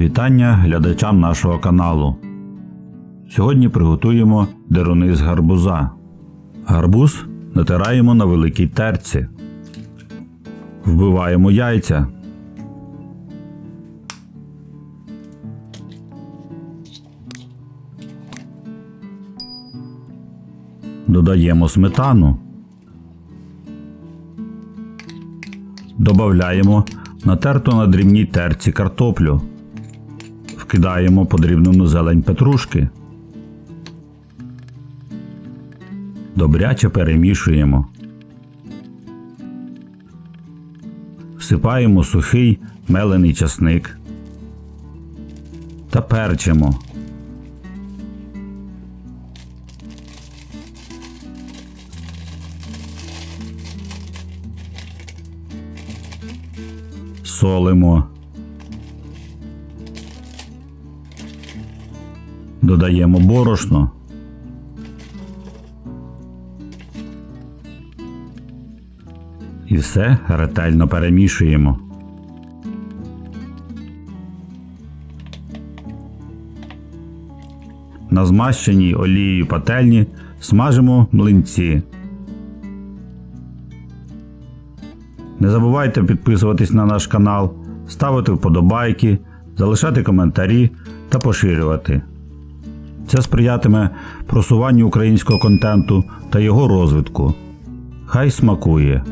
Вітання глядачам нашого каналу. Сьогодні приготуємо деруни з гарбуза. Гарбуз натираємо на великій терці. Вбиваємо яйця. Додаємо сметану. Добавляємо натерту на дрібній терці картоплю. Вкидаємо подрібнену зелень петрушки. Добряче перемішуємо. Всипаємо сухий мелений часник та перчимо. Солимо. Додаємо борошно. І все ретельно перемішуємо. На змащеній олією пательні смажимо млинці. Не забувайте підписуватись на наш канал, ставити вподобайки, залишати коментарі та поширювати. Це сприятиме просуванню українського контенту та його розвитку. Хай смакує!